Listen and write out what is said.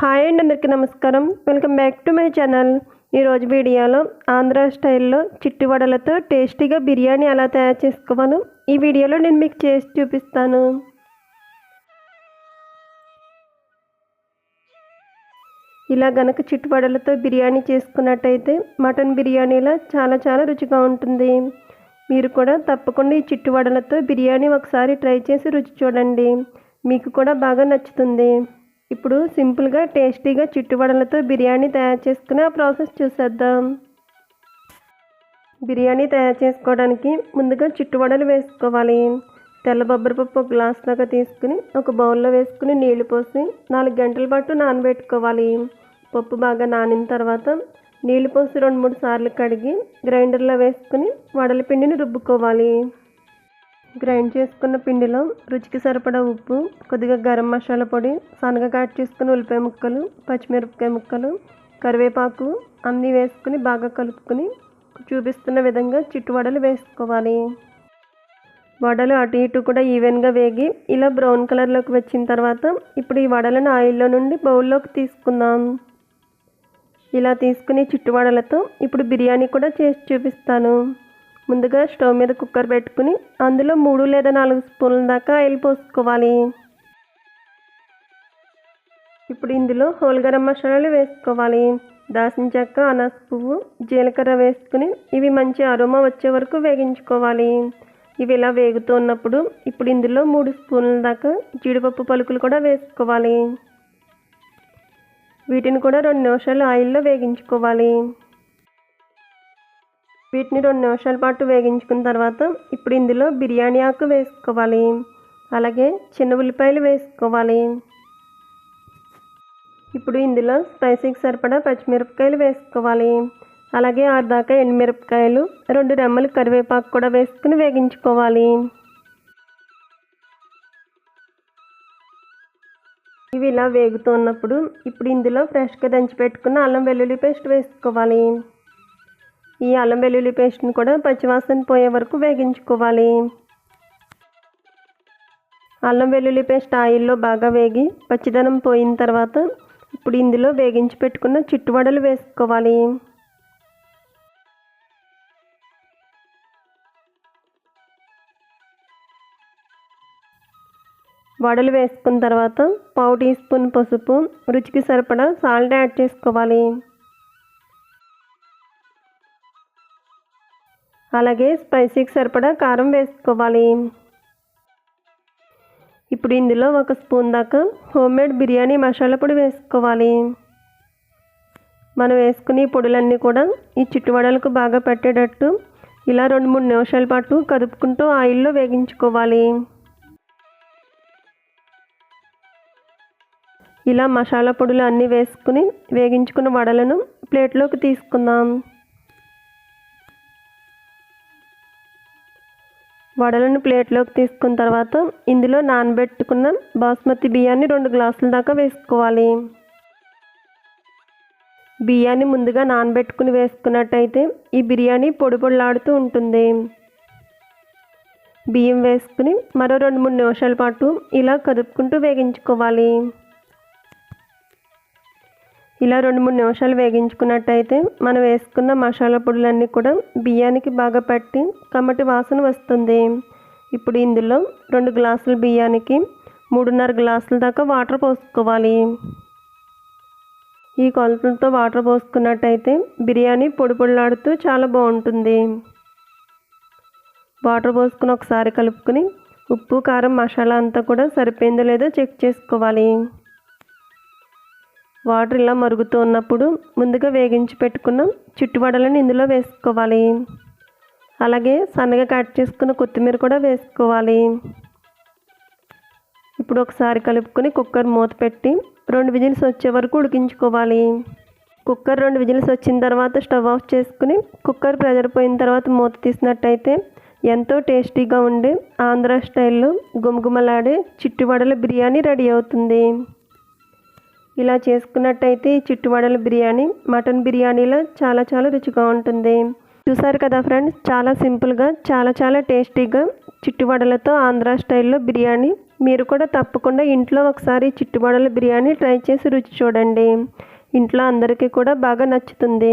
Hi అండి అందరికీ నమస్కారం. Welcome back to my channel. ఈరోజు వీడియోలో ఆంధ్ర స్టైల్లో చిట్టు వడలతో టేస్టీగా బిర్యానీ ఎలా తయారు చేసుకోవాలో ఈ వీడియోలో నేను మీకు చేసి చూపిస్తాను. ఇలా గనక చిట్టు వడలతో బిర్యానీ చేసుకున్నట్టయితే మటన్ బిర్యానీలా చాలా చాలా రుచిగా ఉంటుంది. మీరు కూడా తప్పకుండా ఈ చిట్టు వడలతో బిర్యానీ ఒకసారి ట్రై చేసి రుచి చూడండి. మీకు కూడా బాగా నచ్చుతుంది. ఇప్పుడు సింపుల్గా టేస్టీగా చిట్టుబడలతో బిర్యానీ తయారు చేసుకుని ఆ ప్రాసెస్ చూసేద్దాం. బిర్యానీ తయారు చేసుకోవడానికి ముందుగా చిట్టువడలు వేసుకోవాలి. తెల్ల బొబ్బరిపప్పు ఒక గ్లాస్ దాకా తీసుకుని ఒక బౌల్లో వేసుకుని నీళ్ళు పోసి నాలుగు గంటల పాటు నానబెట్టుకోవాలి. పప్పు బాగా నానిన తర్వాత నీళ్ళు పోసి రెండు మూడు సార్లు కడిగి గ్రైండర్లో వేసుకుని వడల పిండిని రుబ్బుకోవాలి. గ్రైండ్ చేసుకున్న పిండిలో రుచికి సరిపడా ఉప్పు కొద్దిగా గరం మసాలా పొడి సన్నగా కట్ చేసుకుని ఉల్లిపాయ ముక్కలు పచ్చిమిరపకాయ ముక్కలు కరివేపాకు అన్నీ వేసుకుని బాగా కలుపుకొని చూపిస్తున్న విధంగా చిట్టు వడలు వేసుకోవాలి. వడలు అటు ఇటు కూడా ఈవెన్గా వేగి ఇలా బ్రౌన్ కలర్లోకి వచ్చిన తర్వాత ఇప్పుడు ఈ వడలను ఆయిల్లో నుండి బౌల్లోకి తీసుకుందాం. ఇలా తీసుకుని చిట్టు వడలతో ఇప్పుడు బిర్యానీ కూడా చేసి చూపిస్తాను. ముందుగా స్టవ్ మీద కుక్కర్ పెట్టుకుని అందులో మూడు లేదా నాలుగు స్పూన్ల దాకా ఆయిల్ పోసుకోవాలి. ఇప్పుడు ఇందులో హోల్ గరం మసాలాలు వేసుకోవాలి. దాసిన చెక్క అనాస పువ్వు జీలకర్ర వేసుకుని ఇవి మంచి అరోమా వచ్చే వరకు వేగించుకోవాలి. ఇవి ఇలా వేగుతున్నప్పుడు ఇప్పుడు ఇందులో మూడు స్పూన్ల దాకా జీడిపప్పు పలుకులు కూడా వేసుకోవాలి. వీటిని కూడా రెండు నిమిషాలు ఆయిల్లో వేగించుకోవాలి. వీటిని రెండు నిమిషాల పాటు వేగించుకున్న తర్వాత ఇప్పుడు ఇందులో బిర్యానీ ఆకు వేసుకోవాలి. అలాగే చిన్న ఉల్లిపాయలు వేసుకోవాలి. ఇప్పుడు ఇందులో స్పైసీకి సరిపడా పచ్చిమిరపకాయలు వేసుకోవాలి. అలాగే ఆరు దాకా ఎండుమిరపకాయలు రెండు రెమ్మలు కరివేపాకు కూడా వేసుకుని వేగించుకోవాలి. ఇవి ఇలా వేగుతున్నప్పుడు ఇప్పుడు ఇందులో ఫ్రెష్గా దంచి పెట్టుకున్న అల్లం వెల్లుల్లి పేస్ట్ వేసుకోవాలి. ఈ అల్లం వెల్లుల్లి పేస్ట్ని కూడా పచ్చివాసన పోయే వరకు వేగించుకోవాలి. అల్లం వెల్లుల్లి పేస్ట్ ఆయిల్లో బాగా వేగి పచ్చిదనం పోయిన తర్వాత ఇప్పుడు ఇందులో వేగించి పెట్టుకున్న చిట్టువడలు వేసుకోవాలి. వడలు వేసుకున్న తర్వాత పావు టీ స్పూన్ పసుపు రుచికి సరిపడా సాల్ట్ యాడ్ చేసుకోవాలి. అలాగే స్పైసీకి సరిపడా కారం వేసుకోవాలి. ఇప్పుడు ఇందులో ఒక స్పూన్ దాకా హోమ్మేడ్ బిర్యానీ మసాలా పొడి వేసుకోవాలి. మనం వేసుకుని పొడులన్నీ కూడా ఈ చిట్టువడలకు బాగా పెట్టేటట్టు ఇలా రెండు మూడు నిమిషాల పాటు కదుపుకుంటూ ఆయిల్లో వేగించుకోవాలి. ఇలా మసాలా పొడులు అన్నీ వేసుకుని వేగించుకున్న వడలను ప్లేట్లోకి తీసుకుందాం. వడలను ప్లేట్లోకి తీసుకున్న తర్వాత ఇందులో నానబెట్టుకున్న బాస్మతి బియ్యాన్ని రెండు గ్లాసుల దాకా వేసుకోవాలి. బియ్యాన్ని ముందుగా నానబెట్టుకుని వేసుకున్నట్టయితే ఈ బిర్యానీ పొడి పొడిలాడుతూ ఉంటుంది. బియ్యం వేసుకుని మరో రెండు మూడు నిమిషాల పాటు ఇలా కదుపుకుంటూ వేగించుకోవాలి. ఇలా రెండు మూడు నిమిషాలు వేగించుకున్నట్టయితే మనం వేసుకున్న మసాలా పొడులన్నీ కూడా బియ్యానికి బాగా పట్టి కమ్మటి వాసన వస్తుంది. ఇప్పుడు ఇందులో రెండు గ్లాసుల బియ్యానికి మూడున్నర గ్లాసుల దాకా వాటర్ పోసుకోవాలి. ఈ కొలతలతో వాటర్ పోసుకున్నట్టయితే బిర్యానీ పొడి పొడిలాడుతూ చాలా బాగుంటుంది. వాటర్ పోసుకుని ఒకసారి కలుపుకొని ఉప్పు కారం మసాలా అంతా కూడా సరిపోయిందో లేదో చెక్ చేసుకోవాలి. వాటర్ ఇలా మరుగుతూ ఉన్నప్పుడు ముందుగా వేగించి పెట్టుకున్న చుట్టువడలను ఇందులో వేసుకోవాలి. అలాగే సన్నగా కట్ చేసుకున్న కొత్తిమీర కూడా వేసుకోవాలి. ఇప్పుడు ఒకసారి కలుపుకొని కుక్కర్ మూత పెట్టి రెండు విజిల్స్ వచ్చే వరకు ఉడికించుకోవాలి. కుక్కర్ రెండు విజిల్స్ వచ్చిన తర్వాత స్టవ్ ఆఫ్ చేసుకుని కుక్కర్ ప్రెజర్ పోయిన తర్వాత మూత తీసినట్టయితే ఎంతో టేస్టీగా ఉండే ఆంధ్ర స్టైల్లో గుమగుమలాడే చిట్టువడల బిర్యానీ రెడీ అవుతుంది. ఇలా చేసుకున్నట్టయితే చిట్టువడల బిర్యానీ మటన్ బిర్యానీలో చాలా చాలా రుచిగా ఉంటుంది. చూసారు కదా ఫ్రెండ్స్ చాలా సింపుల్గా చాలా చాలా టేస్టీగా చిట్టువడలతో ఆంధ్ర స్టైల్లో బిర్యానీ. మీరు కూడా తప్పకుండా ఇంట్లో ఒకసారి చిట్టుబడల బిర్యానీ ట్రై చేసి రుచి చూడండి. ఇంట్లో అందరికీ కూడా బాగా నచ్చుతుంది.